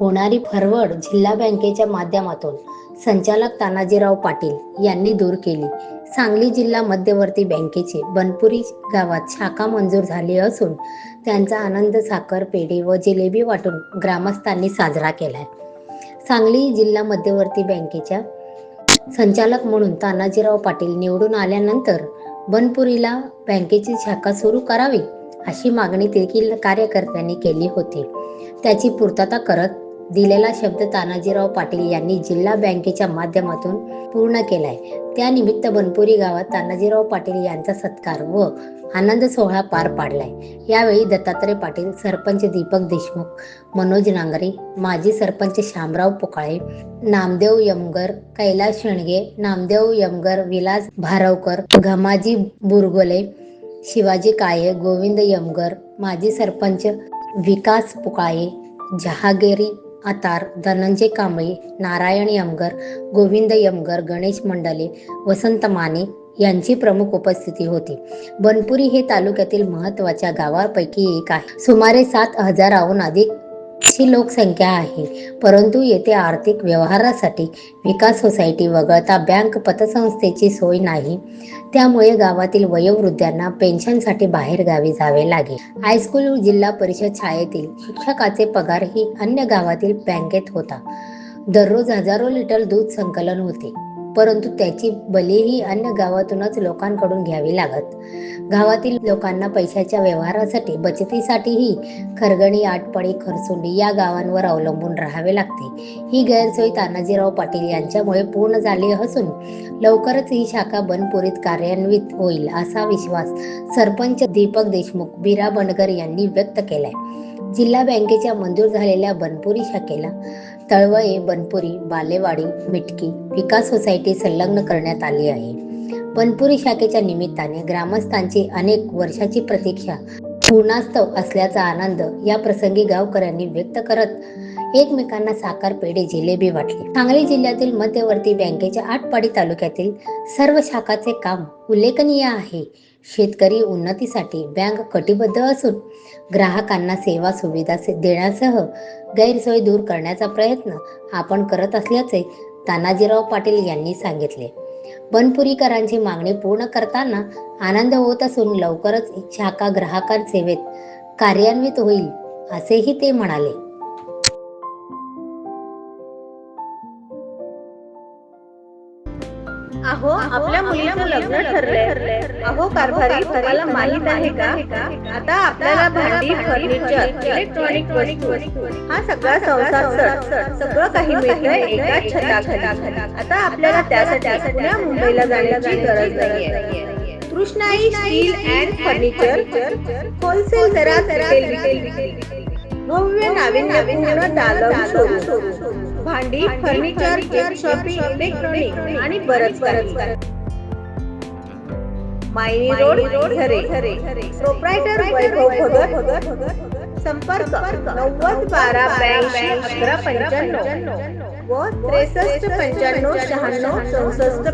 होणारी फरवड जिल्हा बँकेच्या माध्यमातून संचालक तानाजीराव पाटील यांनी दूर केली. सांगली जिल्हा मध्यवर्ती बँकेची बनपुरी गावात शाखा मंजूर झाली असून त्यांचा आनंद साखर पेढे व जिलेबी वाटून ग्रामस्थांनी साजरा केलाय. सांगली जिल्हा मध्यवर्ती बँकेच्या संचालक म्हणून तानाजीराव पाटील निवडून आल्यानंतर बनपुरीला बँकेची शाखा सुरू करावी अशी मागणी देखील कार्यकर्त्यांनी केली होती. त्याची पूर्तता करत दिलेला शब्द तानाजीराव पाटील यांनी जिल्हा बँकेच्या माध्यमातून पूर्ण केलाय. त्यानिमित्त बनपुरी गावात तानाजीराव पाटील यांचा सत्कार व आनंद सोहळा पार पाडलाय. यावेळी दत्तात्रय पाटील सरपंच दीपक देशमुख मनोज नांगरे माजी सरपंच शामराव पोकाळे नामदेव यमगर कैलास शेणगे नामदेव यमगर विलास भारवकर घमाजी बुरगोले शिवाजी काळे गोविंद यमगर माजी सरपंच विकास पुकाळे जहागिरी आतार धनंजय कांबळे नारायण यमगर गोविंद यमगर गणेश मंडले वसंत माने यांची प्रमुख उपस्थिती होती. बनपुरी हे तालुक्यातील महत्त्वाच्या गावांपैकी एक आहे. सुमारे सात हजाराहून अधिक ची लोकसंख्या आहे. परंतु येथे आर्थिक व्यवहारासाठी विकास सोसायटी वगळता बँक पतसंस्थेची सोय नाही. त्यामुळे गावातील वयोवृद्धांना पेन्शनसाठी बाहेर गावी जावे लागे हायस्कूल जिल्हा परिषद शाळेतील शिक्षकाचे पगारही अन्य गावातील बँकेत होता. दररोज हजारो लिटर दूध संकलन होते. परंतु त्याची बलेही अन्य गावातूनच लोकांकडून घ्यावी लागत. गावातील लोकांना पैशाच्या व्यवहारासाठी बचतीसाठीही खरगणी आटपाडी खरसुंडी या गावांवर अवलंबून राहावे लागते. ही गैरसोय तानाजीराव पाटील यांच्यामुळे पूर्ण झाली असून लवकरच ही शाखा बनपुरीत कार्यान्वित होईल असा विश्वास सरपंच दीपक देशमुख बीरा बंडकर यांनी व्यक्त केलाय. जिल्हा बँकेच्या मंजूर झालेल्या बनपुरी शाखेला तळवळे बनपुरी बालेवाडी मिटकी विकास सोसायटी संलग्न करण्यात आली आहे. बनपुरी शाखेच्या निमित्ताने ग्रामस्थांची अनेक वर्षाची प्रतीक्षा पूर्णास्तव असल्याचा आनंद या प्रसंगी गावकऱ्यांनी व्यक्त करत एकमेकांना साखर पेढे जिलेबी वाटले. सांगली जिल्ह्यातील मध्यवर्ती बँकेच्या आटपाडी तालुक्यातील सर्व शाखाचे काम उल्लेखनीय आहे. शेतकरी उन्नतीसाठी बँक कटिबद्ध असून ग्राहकांना सेवा सुविधा से- देण्यासह गैरसोय दूर करण्याचा प्रयत्न आपण करत असल्याचे तानाजीराव पाटील यांनी सांगितले. बनपुरीकरांची मागणी पूर्ण करताना आनंद होत असून लवकरच शाखा ग्राहकांसेवेत कार्यान्वित होईल असेही ते म्हणाले. अहो आपल्या मुलीचं लग्न ठरलंय. अहो कारभारी तुम्हाला माहीत आहे का? आता आपल्याला भांडी फर्निचर इलेक्ट्रॉनिक वस्तू. हा सगळा संसार सर सगळं काही मिळतंय एका छताखाली. आता आपल्याला त्यासाठी पुण्या मुंबईला जाण्याची गरज नाहीये. Krishnai steel and furniture. Wholesale दरात रिटेल भव्य नाविन्यपूर्ण दालन भांडी फर्निचर शॉपिंग इलेक्ट्रॉनिक आणि बरंच बरंच मायनी रोड झरे प्रोप्रायटर वैभव भगत संपर्क नव्वद बारा ब्याऐंशी अकरा पंच्याण्णव. व त्रेसष्ट पंच्याण्णव शहाण्णव चौसष्ट